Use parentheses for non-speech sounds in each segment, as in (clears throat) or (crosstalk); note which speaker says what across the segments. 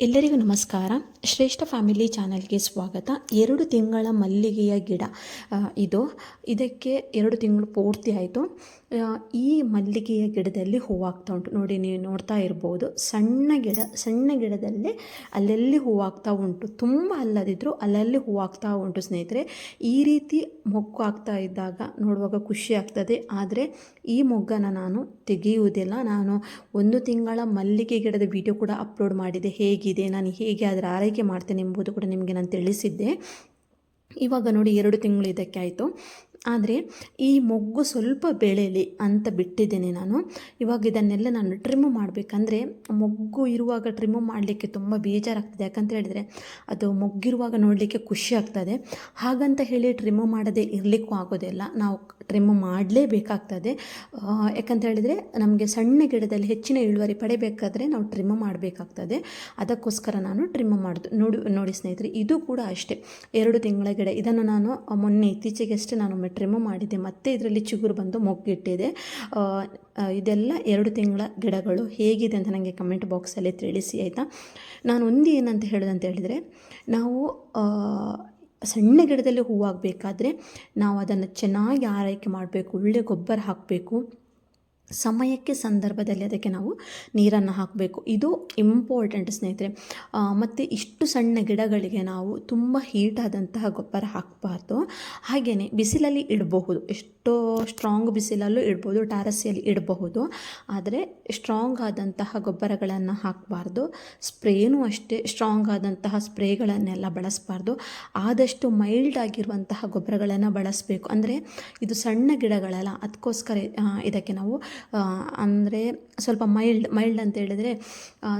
Speaker 1: ಎಲ್ಲರಿಗೂ ನಮಸ್ಕಾರ. ಶ್ರೇಷ್ಠ ಫ್ಯಾಮಿಲಿ ಚಾನಲ್ಗೆ ಸ್ವಾಗತ. ಎರಡು ತಿಂಗಳ ಮಲ್ಲಿಗೆಯ ಗಿಡ ಇದು. ಇದಕ್ಕೆ ಎರಡು ತಿಂಗಳು ಪೂರ್ತಿ ಆಯಿತು. ಈ ಮಲ್ಲಿಗೆಯ ಗಿಡದಲ್ಲಿ ಹೂವಾಗ್ತಾ ಉಂಟು. ನೋಡಿ, ನೀವು ನೋಡ್ತಾ ಇರ್ಬೋದು. ಸಣ್ಣ ಗಿಡ, ಸಣ್ಣ ಗಿಡದಲ್ಲಿ ಅಲ್ಲಲ್ಲಿ ಹೂವಾಗ್ತಾ ಉಂಟು. ತುಂಬ ಅಲ್ಲದಿದ್ದರೂ ಅಲ್ಲಲ್ಲಿ ಹೂವಾಗ್ತಾ ಉಂಟು ಸ್ನೇಹಿತರೆ. ಈ ರೀತಿ ಮೊಗ್ಗು ಆಗ್ತಾ ಇದ್ದಾಗ ನೋಡುವಾಗ ಖುಷಿ ಆಗ್ತದೆ. ಆದರೆ ಈ ಮೊಗ್ಗನ್ನು ನಾನು ತೆಗೆಯುವುದಿಲ್ಲ. ನಾನು ಒಂದು ತಿಂಗಳ ಮಲ್ಲಿಗೆ ಗಿಡದ ವಿಡಿಯೋ ಕೂಡ ಅಪ್ಲೋಡ್ ಮಾಡಿದೆ. ಹೇಗಿದೆ, ನಾನು ಹೇಗೆ ಅದರ ಆರೈಕೆ ಮಾಡ್ತೇನೆ ಎಂಬುದು ಕೂಡ ನಿಮಗೆ ನಾನು ತಿಳಿಸಿದ್ದೆ. ಇವಾಗ ನೋಡಿ, ಎರಡು ತಿಂಗಳು ಇದಕ್ಕೆ ಆಯಿತು. ಆದರೆ ಈ ಮೊಗ್ಗು ಸ್ವಲ್ಪ ಬೆಳೆಯಲಿ ಅಂತ ಬಿಟ್ಟಿದ್ದೇನೆ ನಾನು. ಇವಾಗ ಇದನ್ನೆಲ್ಲ ನಾನು ಟ್ರಿಮ್ ಮಾಡಬೇಕಂದ್ರೆ ಮೊಗ್ಗು ಇರುವಾಗ ಟ್ರಿಮ್ ಮಾಡಲಿಕ್ಕೆ ತುಂಬ ಬೇಜಾರಾಗ್ತದೆ. ಯಾಕಂತ ಹೇಳಿದರೆ ಅದು ಮೊಗ್ಗಿರುವಾಗ ನೋಡಲಿಕ್ಕೆ ಖುಷಿ ಆಗ್ತದೆ. ಹಾಗಂತ ಹೇಳಿ ಟ್ರಿಮ್ ಮಾಡದೆ ಇರಲಿಕ್ಕೂ ಆಗೋದಿಲ್ಲ. ನಾವು ಟ್ರಿಮ್ ಮಾಡಲೇಬೇಕಾಗ್ತದೆ. ಯಾಕಂತ ಹೇಳಿದರೆ ನಮಗೆ ಸಣ್ಣ ಗಿಡದಲ್ಲಿ ಹೆಚ್ಚಿನ ಇಳುವರಿ ಪಡಿಬೇಕಾದ್ರೆ ನಾವು ಟ್ರಿಮ್ ಮಾಡಬೇಕಾಗ್ತದೆ. ಅದಕ್ಕೋಸ್ಕರ ನಾನು ಟ್ರಿಮ್ ಮಾಡೋದು, ನೋಡಿ ನೋಡಿ ಸ್ನೇಹಿತರೆ, ಇದು ಕೂಡ ಅಷ್ಟೇ. ಎರಡು ತಿಂಗಳ ಗಿಡ, ಇದನ್ನು ನಾನು ಮೊನ್ನೆ ಇತ್ತೀಚೆಗಷ್ಟೇ ನಾನು ಒಮ್ಮೆ ಟ್ರಿಮ್ ಮಾಡಿದೆ. ಮತ್ತೆ ಇದರಲ್ಲಿ ಚಿಗುರು ಬಂದು ಮೊಗ್ಗಿಟ್ಟಿದೆ. ಇದೆಲ್ಲ ಎರಡು ತಿಂಗಳ ಗಿಡಗಳು ಹೇಗಿದೆ ಅಂತ ನನಗೆ ಕಮೆಂಟ್ ಬಾಕ್ಸಲ್ಲಿ ತಿಳಿಸಿ, ಆಯಿತಾ? ನಾನು ಒಂದು ಏನಂತ ಹೇಳೋದಂತ ಹೇಳಿದರೆ, ನಾವು ಸಣ್ಣ ಗಿಡದಲ್ಲಿ ಹೂವಾಗಬೇಕಾದ್ರೆ ನಾವು ಅದನ್ನು ಚೆನ್ನಾಗಿ ಆರೈಕೆ ಮಾಡಬೇಕು, ಒಳ್ಳೆ ಗೊಬ್ಬರ ಹಾಕಬೇಕು. ಸಮಯಕ್ಕೆ ಸಂದರ್ಭದಲ್ಲಿ ಅದಕ್ಕೆ ನಾವು ನೀರನ್ನು ಹಾಕಬೇಕು. ಇದು ಇಂಪಾರ್ಟೆಂಟ್ ಸ್ನೇಹಿತರೆ. ಮತ್ತು ಇಷ್ಟು ಸಣ್ಣ ಗಿಡಗಳಿಗೆ ನಾವು ತುಂಬ ಹೀಟಾದಂತಹ ಗೊಬ್ಬರ ಹಾಕಬಾರ್ದು. ಹಾಗೆಯೇ ಬಿಸಿಲಲ್ಲಿ ಇಡಬಹುದು. ಎಷ್ಟೋ ಸ್ಟ್ರಾಂಗ್ ಬಿಸಿಲಲ್ಲೂ ಇಡ್ಬೋದು ಟಾರಸಿಯಲ್ಲಿ ಇಡಬಹುದು. ಆದರೆ ಸ್ಟ್ರಾಂಗ್ ಆದಂತಹ ಗೊಬ್ಬರಗಳನ್ನು ಹಾಕಬಾರ್ದು. ಸ್ಪ್ರೇನೂ ಅಷ್ಟೇ ಸ್ಟ್ರಾಂಗ್ ಆದಂತಹ ಸ್ಪ್ರೇಗಳನ್ನೆಲ್ಲ ಬಳಸಬಾರ್ದು. ಆದಷ್ಟು ಮೈಲ್ಡ್ ಆಗಿರುವಂತಹ ಗೊಬ್ಬರಗಳನ್ನು ಬಳಸಬೇಕು. ಅಂದರೆ ಇದು ಸಣ್ಣ ಗಿಡಗಳಲ್ಲ ಅದಕ್ಕೋಸ್ಕರ ಇದಕ್ಕೆ ನಾವು ಅಂದರೆ ಸ್ವಲ್ಪ ಮೈಲ್ಡ್ ಮೈಲ್ಡ್ ಅಂತ ಹೇಳಿದರೆ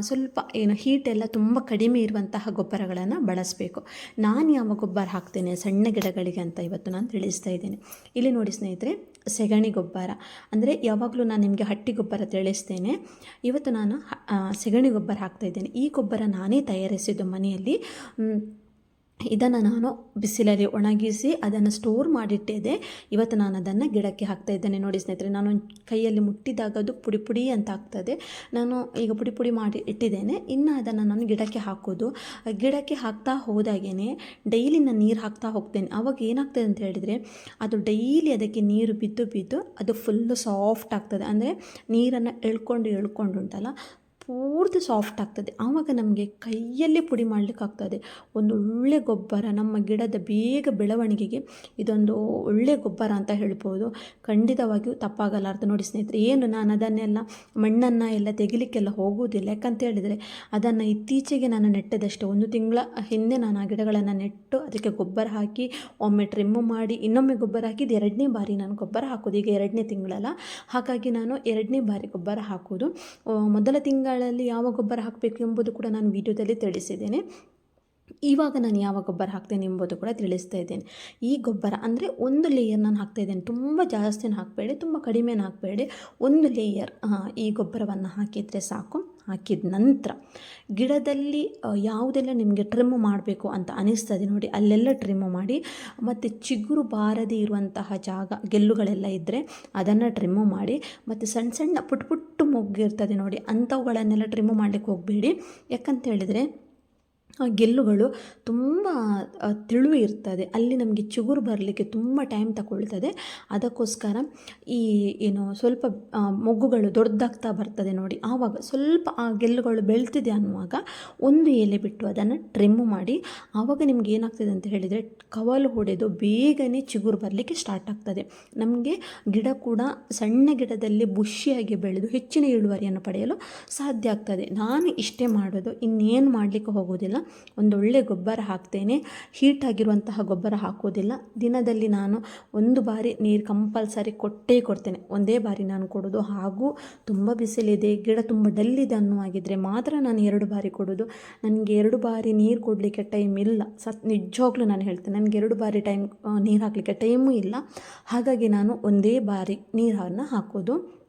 Speaker 1: ಸ್ವಲ್ಪ ಏನು ಹೀಟ್ ಎಲ್ಲ ತುಂಬ ಕಡಿಮೆ ಇರುವಂತಹ ಗೊಬ್ಬರಗಳನ್ನು ಬಳಸಬೇಕು. ನಾನು ಯಾವ ಗೊಬ್ಬರ ಹಾಕ್ತೇನೆ ಸಣ್ಣ ಗಿಡಗಳಿಗೆ ಅಂತ ಇವತ್ತು ನಾನು ತಿಳಿಸ್ತಾ ಇದ್ದೇನೆ. ಇಲ್ಲಿ ನೋಡಿ ಸ್ನೇಹಿತರೆ ಸೆಗಣಿ ಗೊಬ್ಬರ. ಅಂದರೆ ಯಾವಾಗಲೂ ನಾನು ನಿಮಗೆ ಹಟ್ಟಿ ಗೊಬ್ಬರ ತಿಳಿಸ್ತೇನೆ. ಇವತ್ತು ನಾನು ಸೆಗಣಿ ಗೊಬ್ಬರ ಹಾಕ್ತಾ ಇದ್ದೇನೆ. ಈ ಗೊಬ್ಬರ ನಾನೇ ತಯಾರಿಸಿದ್ದು ಮನೆಯಲ್ಲಿ. ಇದನ್ನು ನಾನು ಬಿಸಿಲಲ್ಲಿ ಒಣಗಿಸಿ ಅದನ್ನು ಸ್ಟೋರ್ ಮಾಡಿಟ್ಟಿದ್ದೆ. ಇವತ್ತು ನಾನು ಅದನ್ನು ಗಿಡಕ್ಕೆ ಹಾಕ್ತಾ ಇದ್ದೇನೆ ನೋಡಿ ಸ್ನೇಹಿತರೆ. ನಾನು ಕೈಯಲ್ಲಿ ಮುಟ್ಟಿದಾಗ ಅದು ಪುಡಿ ಪುಡಿ ಅಂತ ಆಗ್ತದೆ. ನಾನು ಈಗ ಪುಡಿ ಪುಡಿ ಮಾಡಿ ಇಟ್ಟಿದ್ದೇನೆ. ಇನ್ನು ಅದನ್ನು ನಾನು ಗಿಡಕ್ಕೆ ಹಾಕೋದು. ಗಿಡಕ್ಕೆ ಹಾಕ್ತಾ ಹೋದಾಗೇ ಡೈಲಿ ನಾನು ನೀರು ಹಾಕ್ತಾ ಹೋಗ್ತೇನೆ. ಆವಾಗ ಏನಾಗ್ತದೆ ಅಂತ ಹೇಳಿದರೆ ಅದು ಡೈಲಿ ಅದಕ್ಕೆ ನೀರು ಬಿದ್ದು ಬಿದ್ದು ಅದು ಫುಲ್ಲು ಸಾಫ್ಟ್ ಆಗ್ತದೆ. ಅಂದರೆ ನೀರನ್ನು ಎಳ್ಕೊಂಡು ಎಳ್ಕೊಂಡು ಉಂಟಲ್ಲ ಪೂರ್ತಿ ಸಾಫ್ಟ್ ಆಗ್ತದೆ. ಆವಾಗ ನಮಗೆ ಕೈಯಲ್ಲೇ ಪುಡಿ ಮಾಡಲಿಕ್ಕಾಗ್ತದೆ ಒಂದು ಒಳ್ಳೆ ಗೊಬ್ಬರ, ನಮ್ಮ ಗಿಡದ ಬೇಗ ಬೆಳವಣಿಗೆಗೆ ಇದೊಂದು ಒಳ್ಳೆ ಗೊಬ್ಬರ ಅಂತ ಹೇಳ್ಬೋದು. ಖಂಡಿತವಾಗಿಯೂ ತಪ್ಪಾಗಲಾರ್ದು ನೋಡಿ ಸ್ನೇಹಿತರೆ. ಏನು ನಾನು ಅದನ್ನೆಲ್ಲ ಮಣ್ಣನ್ನು ಎಲ್ಲ ತೆಗಿಲಿಕ್ಕೆಲ್ಲ ಹೋಗುವುದಿಲ್ಲ. ಯಾಕಂತ ಹೇಳಿದರೆ ಅದನ್ನು ಇತ್ತೀಚೆಗೆ ನಾನು ನೆಟ್ಟದಷ್ಟೇ. ಒಂದು ತಿಂಗಳ ಹಿಂದೆ ನಾನು ಆ ಗಿಡಗಳನ್ನು ನೆಟ್ಟು ಅದಕ್ಕೆ ಗೊಬ್ಬರ ಹಾಕಿ, ಒಮ್ಮೆ ಟ್ರಿಮ್ಮು ಮಾಡಿ, ಇನ್ನೊಮ್ಮೆ ಗೊಬ್ಬರ ಹಾಕಿದ ಎರಡನೇ ಬಾರಿ ನಾನು ಗೊಬ್ಬರ ಹಾಕೋದು ಈಗ ಎರಡನೇ ತಿಂಗಳಲ್ಲ. ಹಾಗಾಗಿ ನಾನು ಎರಡನೇ ಬಾರಿ ಗೊಬ್ಬರ ಹಾಕೋದು ಮೊದಲ ಮೊದಲ ತಿಂಗಳಲ್ಲಿ ಯಾವ ಗೊಬ್ಬರ ಹಾಕಬೇಕು ಎಂಬುದು ಕೂಡ ನಾನು ವಿಡಿಯೋದಲ್ಲಿ ತಿಳಿಸಿದ್ದೇನೆ. ಇವಾಗ ನಾನು ಯಾವ ಗೊಬ್ಬರ ಹಾಕ್ತೇನೆ ಎಂಬುದು ಕೂಡ ತಿಳಿಸ್ತಾ ಇದ್ದೇನೆ. ಈ ಗೊಬ್ಬರ ಅಂದರೆ ಒಂದು ಲೇಯರ್ ನಾನು ಹಾಕ್ತಾ ಇದ್ದೇನೆ. ತುಂಬ ಜಾಸ್ತಿನ ಹಾಕಬೇಡಿ, ತುಂಬ ಕಡಿಮೆನ ಹಾಕಬೇಡಿ. ಒಂದು ಲೇಯರ್ ಈ ಗೊಬ್ಬರವನ್ನು ಹಾಕಿದರೆ ಸಾಕು. ಹಾಕಿದ ನಂತರ ಗಿಡದಲ್ಲಿ ಯಾವುದೆಲ್ಲ ನಿಮಗೆ ಟ್ರಿಮ್ ಮಾಡಬೇಕು ಅಂತ ಅನಿಸ್ತದೆ ನೋಡಿ, ಅಲ್ಲೆಲ್ಲ ಟ್ರಿಮ್ ಮಾಡಿ, ಮತ್ತು ಚಿಗುರು ಬಾರದೇ ಇರುವಂತಹ ಜಾಗ, ಗೆಲ್ಲುಗಳೆಲ್ಲ ಇದ್ದರೆ ಅದನ್ನು ಟ್ರಿಮ್ ಮಾಡಿ, ಮತ್ತು ಸಣ್ಣ ಸಣ್ಣ ಪುಟ್ ಪುಟ್ಟು ಮೊಗ್ಗಿರ್ತದೆ ನೋಡಿ, ಅಂಥವುಗಳನ್ನೆಲ್ಲ ಟ್ರಿಮ್ ಮಾಡಲಿಕ್ಕೆ ಹೋಗಬೇಡಿ. ಯಾಕಂತ ಹೇಳಿದರೆ ಗೆಲ್ಲುಗಳು ತುಂಬ ತಿಳು ಇರ್ತದೆ. ಅಲ್ಲಿ ನಮಗೆ ಚಿಗುರು ಬರಲಿಕ್ಕೆ ತುಂಬ ಟೈಮ್ ತಗೊಳ್ತದೆ. ಅದಕ್ಕೋಸ್ಕರ ಈ, ಏನು, ಸ್ವಲ್ಪ ಮೊಗ್ಗುಗಳು ದೊಡ್ಡದಾಗ್ತಾ ಬರ್ತದೆ ನೋಡಿ. ಆವಾಗ ಸ್ವಲ್ಪ ಆ ಗೆಲ್ಲುಗಳು ಬೆಳ್ತಿದೆ ಅನ್ನುವಾಗ ಒಂದು ಎಲೆ ಬಿಟ್ಟು ಅದನ್ನು ಟ್ರಿಮ್ ಮಾಡಿ, ಆವಾಗ ನಿಮ್ಗೆ ಏನಾಗ್ತದೆ ಅಂತ ಹೇಳಿದರೆ ಕವಲು ಹೊಡೆದು ಬೇಗನೆ ಚಿಗುರು ಬರಲಿಕ್ಕೆ ಸ್ಟಾರ್ಟ್ ಆಗ್ತದೆ. ನಮಗೆ ಗಿಡ ಕೂಡ ಸಣ್ಣ ಗಿಡದಲ್ಲಿ ಬುಷಿಯಾಗಿ ಬೆಳೆದು ಹೆಚ್ಚಿನ ಇಳುವರಿಯನ್ನು ಪಡೆಯಲು ಸಾಧ್ಯ ಆಗ್ತದೆ. ನಾನು ಇಷ್ಟೇ ಮಾಡೋದು, ಇನ್ನೇನು ಮಾಡಲಿಕ್ಕೆ ಹೋಗೋದಿಲ್ಲ. ಒಂದೊಳ್ಳೆ ಗೊಬ್ಬರ ಹಾಕ್ತೇನೆ. ಹೀಟ್ ಆಗಿರುವಂತಹ ಗೊಬ್ಬರ ಹಾಕೋದಿಲ್ಲ. ದಿನದಲ್ಲಿ ನಾನು ಒಂದು ಬಾರಿ ನೀರು ಕಂಪಲ್ಸರಿ ಕೊಟ್ಟೇ ಕೊಡ್ತೇನೆ. ಒಂದೇ ಬಾರಿ ನಾನು ಕೊಡೋದು. ಹಾಗೂ ತುಂಬ ಬಿಸಿಲಿದೆ, ಗಿಡ ತುಂಬ ಡಲ್ಲಿದೆ ಅನ್ನುವಾಗಿದ್ದರೆ ಮಾತ್ರ ನಾನು ಎರಡು ಬಾರಿ ಕೊಡೋದು. ನನಗೆ ಎರಡು ಬಾರಿ ನೀರು ಕೊಡಲಿಕ್ಕೆ ಟೈಮ್ ಇಲ್ಲ. ಸತ್ ನಿಜವಾಗ್ಲೂ ನಾನು ಹೇಳ್ತೇನೆ, ನನಗೆ ಎರಡು ಬಾರಿ ಟೈಮ್ ನೀರು ಹಾಕಲಿಕ್ಕೆ ಟೈಮೂ ಇಲ್ಲ. ಹಾಗಾಗಿ ನಾನು ಒಂದೇ ಬಾರಿ ನೀರನ್ನು ಹಾಕೋದು.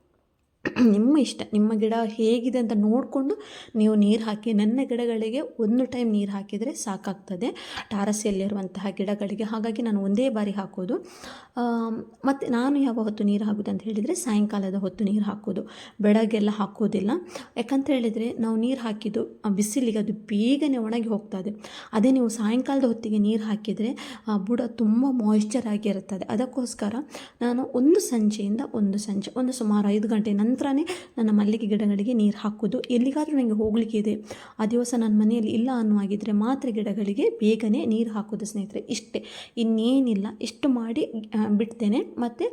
Speaker 1: (clears throat) ನಿಮ್ಮ ಇಷ್ಟ, ನಿಮ್ಮ ಗಿಡ ಹೇಗಿದೆ ಅಂತ ನೋಡಿಕೊಂಡು ನೀವು ನೀರು ಹಾಕಿ, ನನ್ನ ಗಿಡಗಳಿಗೆ ಒಂದು ಟೈಮ್ ನೀರು ಹಾಕಿದರೆ ಸಾಕಾಗ್ತದೆ. ಟಾರಸಿಯಲ್ಲಿರುವಂತಹ ಗಿಡಗಳಿಗೆ. ಹಾಗಾಗಿ ನಾನು ಒಂದೇ ಬಾರಿ ಹಾಕೋದು. ಮತ್ತು ನಾನು ಯಾವ ಹೊತ್ತು ನೀರು ಹಾಕೋದು ಅಂತ ಹೇಳಿದರೆ ಸಾಯಂಕಾಲದ ಹೊತ್ತು ನೀರು ಹಾಕೋದು. ಬೆಳಗ್ಗೆಲ್ಲ ಹಾಕೋದಿಲ್ಲ. ಯಾಕಂತ ಹೇಳಿದರೆ ನಾವು ನೀರು ಹಾಕಿದ್ದು ಬಿಸಿಲಿಗೆ ಅದು ಬೇಗನೆ ಒಣಗಿ ಹೋಗ್ತದೆ ಅದೇ ನೀವು ಸಾಯಂಕಾಲದ ಹೊತ್ತಿಗೆ ನೀರು ಹಾಕಿದರೆ, ಆ, ಬುಡ ತುಂಬ ಮಾಯಿಶ್ಚರ್ ಆಗಿರುತ್ತದೆ. ಅದಕ್ಕೋಸ್ಕರ ನಾನು ಒಂದು ಸಂಜೆಯಿಂದ ಒಂದು ಸಂಜೆ ಒಂದು ಸುಮಾರು ಐದು ಗಂಟೆ ನನ್ನ ಮಲ್ಲಿಗೆ ಗಿಡಗಳಿಗೆ ನೀರು ಹಾಕೋದು ಎಲ್ಲಿಗಾದರೂ ನನಗೆ ಹೋಗಲಿಕ್ಕೆ ಇದೆ. ಆ ದಿವಸ ನನ್ನ ಮನೆಯಲ್ಲಿ ಇಲ್ಲ ಅನ್ನುವಾಗಿದ್ದರೆ ಮಾತ್ರ ಗಿಡಗಳಿಗೆ ಬೇಗನೆ ನೀರು ಹಾಕೋದು ಸ್ನೇಹಿತರೆ, ಇಷ್ಟೇ. ಇನ್ನೇನಿಲ್ಲ. ಇಷ್ಟು ಮಾಡಿ ಬಿಡ್ತೇನೆ. ಮತ್ತು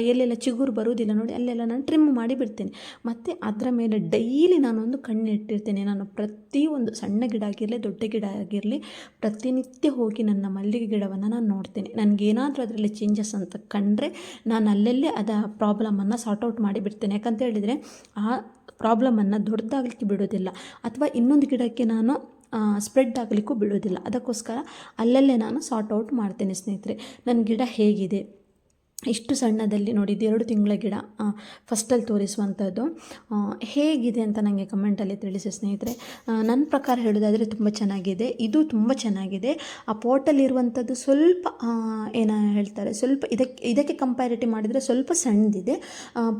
Speaker 1: ಎಲ್ಲೆಲ್ಲ ಚಿಗುರು ಬರುವುದಿಲ್ಲ ನೋಡಿ, ಅಲ್ಲೆಲ್ಲ ನಾನು ಟ್ರಿಮ್ ಮಾಡಿ ಬಿಡ್ತೇನೆ. ಮತ್ತು ಅದರ ಮೇಲೆ ಡೈಲಿ ನಾನೊಂದು ಕಣ್ಣು ಇಟ್ಟಿರ್ತೇನೆ ನಾನು ಪ್ರತಿಯೊಂದು ಸಣ್ಣ ಗಿಡ ಆಗಿರಲಿ, ದೊಡ್ಡ ಗಿಡ ಆಗಿರಲಿ, ಪ್ರತಿನಿತ್ಯ ಹೋಗಿ ನನ್ನ ಮಲ್ಲಿಗೆ ಗಿಡವನ್ನು ನಾನು ನೋಡ್ತೇನೆ. ನನಗೇನಾದರೂ ಅದರಲ್ಲಿ ಚೇಂಜಸ್ ಅಂತ ಕಂಡ್ರೆ ನಾನು ಅಲ್ಲಲ್ಲೇ ಅದ ಪ್ರಾಬ್ಲಮನ್ನು ಸಾರ್ಟ್ ಔಟ್ ಮಾಡಿ ಬಿಡ್ತೇನೆ. ಯಾಕಂತ ಹೇಳಿದರೆ ಆ ಪ್ರಾಬ್ಲಮನ್ನು ದೊಡ್ಡದಾಗಲಿಕ್ಕೆ ಬಿಡೋದಿಲ್ಲ. ಅಥವಾ ಇನ್ನೊಂದು ಗಿಡಕ್ಕೆ ನಾನು ಸ್ಪ್ರೆಡ್ ಆಗಲಿಕ್ಕೂ ಬಿಡೋದಿಲ್ಲ. ಅದಕ್ಕೋಸ್ಕರ ಅಲ್ಲಲ್ಲೇ ನಾನು ಸಾರ್ಟ್ ಔಟ್ ಮಾಡ್ತೇನೆ ಸ್ನೇಹಿತರೆ. ನನ್ನ ಗಿಡ ಹೇಗಿದೆ? ಇಷ್ಟು ಸಣ್ಣದಲ್ಲಿ ನೋಡಿದ್ದು ಎರಡು ತಿಂಗಳ ಗಿಡ ಫಸ್ಟಲ್ಲಿ ತೋರಿಸುವಂಥದ್ದು. ಹೇಗಿದೆ ಅಂತ ನನಗೆ ಕಮೆಂಟಲ್ಲಿ ತಿಳಿಸಿ ಸ್ನೇಹಿತರೆ. ನನ್ನ ಪ್ರಕಾರ ಹೇಳೋದಾದರೆ ತುಂಬ ಚೆನ್ನಾಗಿದೆ. ಇದು ತುಂಬ ಚೆನ್ನಾಗಿದೆ. ಆ ಪೋಟಲ್ಲಿರುವಂಥದ್ದು ಸ್ವಲ್ಪ ಏನು ಹೇಳ್ತಾರೆ, ಸ್ವಲ್ಪ ಇದಕ್ಕೆ ಇದಕ್ಕೆ ಕಂಪ್ಯಾರಿಟಿವ್ ಮಾಡಿದರೆ ಸ್ವಲ್ಪ ಸಣ್ಣದಿದೆ.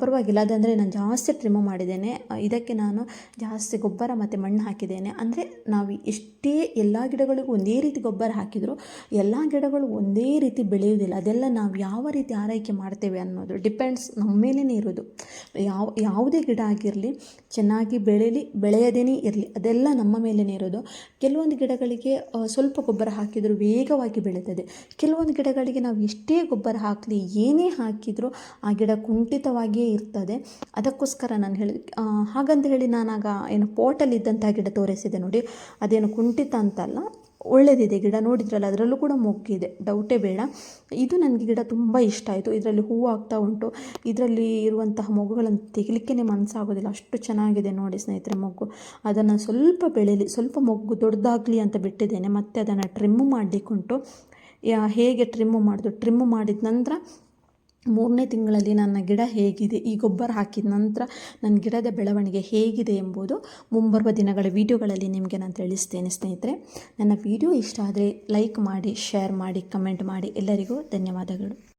Speaker 1: ಪರವಾಗಿಲ್ಲ, ಅದಂದರೆ ನಾನು ಜಾಸ್ತಿ ಟ್ರಿಮ್ ಮಾಡಿದ್ದೇನೆ. ಇದಕ್ಕೆ ನಾನು ಜಾಸ್ತಿ ಗೊಬ್ಬರ ಮತ್ತು ಮಣ್ಣು ಹಾಕಿದ್ದೇನೆ. ಅಂದರೆ ನಾವು ಎಷ್ಟೇ ಎಲ್ಲ ಗಿಡಗಳಿಗೂ ಒಂದೇ ರೀತಿ ಗೊಬ್ಬರ ಹಾಕಿದರೂ, ಎಲ್ಲ ಗಿಡಗಳು ಒಂದೇ ರೀತಿ ಬೆಳೆಯುವುದಿಲ್ಲ. ಅದೆಲ್ಲ ನಾವು ಯಾವ ರೀತಿ ಆರೈಕೆ ಮಾಡ್ತೇವೆ ಅನ್ನೋದು ಡಿಪೆಂಡ್ಸ್ ನಮ್ಮ ಮೇಲೇ ಇರೋದು. ಯಾವ, ಯಾವುದೇ ಗಿಡ ಆಗಿರಲಿ, ಚೆನ್ನಾಗಿ ಬೆಳೆಯಲಿ ಬೆಳೆಯದೇನೇ ಇರಲಿ, ಅದೆಲ್ಲ ನಮ್ಮ ಮೇಲೇ ಇರೋದು. ಕೆಲವೊಂದು ಗಿಡಗಳಿಗೆ ಸ್ವಲ್ಪ ಗೊಬ್ಬರ ಹಾಕಿದರೂ ವೇಗವಾಗಿ ಬೆಳೀತದೆ. ಕೆಲವೊಂದು ಗಿಡಗಳಿಗೆ ನಾವು ಎಷ್ಟೇ ಗೊಬ್ಬರ ಹಾಕಲಿ, ಏನೇ ಹಾಕಿದರೂ ಆ ಗಿಡ ಕುಂಠಿತವಾಗಿಯೇ ಇರ್ತದೆ. ಅದಕ್ಕೋಸ್ಕರ ನಾನು ಹೇಳಿ ಹಾಗಂತ ಹೇಳಿ ನಾನಾಗ ಏನು ಪೋಟಲ್ಲಿದ್ದಂಥ ಗಿಡ ತೋರಿಸಿದೆ ನೋಡಿ. ಅದೇನು ಕುಂಠಿತ ಅಂತಲ್ಲ ಒಳ್ಳೆದಿದೆ. ಗಿಡ ನೋಡಿದ್ರಲ್ಲ, ಅದರಲ್ಲೂ ಕೂಡ ಮೊಗ್ಗಿದೆ. ಡೌಟೇ ಬೇಡ. ಇದು ನನಗೆ ಗಿಡ ತುಂಬ ಇಷ್ಟ ಆಯಿತು. ಇದರಲ್ಲಿ ಹೂವು ಆಗ್ತಾ ಉಂಟು. ಇದರಲ್ಲಿ ಇರುವಂತಹ ಮೊಗ್ಗುಗಳನ್ನು ತೆಗಿಲಿಕ್ಕೇ ಮನಸ್ಸಾಗೋದಿಲ್ಲ ಅಷ್ಟು ಚೆನ್ನಾಗಿದೆ ನೋಡಿ ಸ್ನೇಹಿತರೆ ಮೊಗ್ಗು. ಅದನ್ನು ಸ್ವಲ್ಪ ಬೆಳೀಲಿ, ಸ್ವಲ್ಪ ಮೊಗ್ಗು ದೊಡ್ಡದಾಗಲಿ ಅಂತ ಬಿಟ್ಟಿದ್ದೇನೆ. ಮತ್ತು ಅದನ್ನು ಟ್ರಿಮ್ಮು ಮಾಡಲಿಕ್ಕುಂಟು. ಹೇಗೆ ಟ್ರಿಮ್ಮು ಮಾಡೋದು? ಟ್ರಿಮ್ಮು ಮಾಡಿದ ನಂತರ ಮೂರನೇ ತಿಂಗಳಲ್ಲಿ ನನ್ನ ಗಿಡ ಹೇಗಿದೆ, ಈ ಗೊಬ್ಬರ ಹಾಕಿದ ನಂತರ ನನ್ನ ಗಿಡದ ಬೆಳವಣಿಗೆ ಹೇಗಿದೆ ಎಂಬುದು ಮುಂಬರುವ ದಿನಗಳ ವಿಡಿಯೋಗಳಲ್ಲಿ ನಿಮಗೆ ನಾನು ತಿಳಿಸ್ತೇನೆ ಸ್ನೇಹಿತರೆ. ನನ್ನ ವಿಡಿಯೋ ಇಷ್ಟ ಆದರೆ ಲೈಕ್ ಮಾಡಿ, ಶೇರ್ ಮಾಡಿ, ಕಮೆಂಟ್ ಮಾಡಿ. ಎಲ್ಲರಿಗೂ ಧನ್ಯವಾದಗಳು.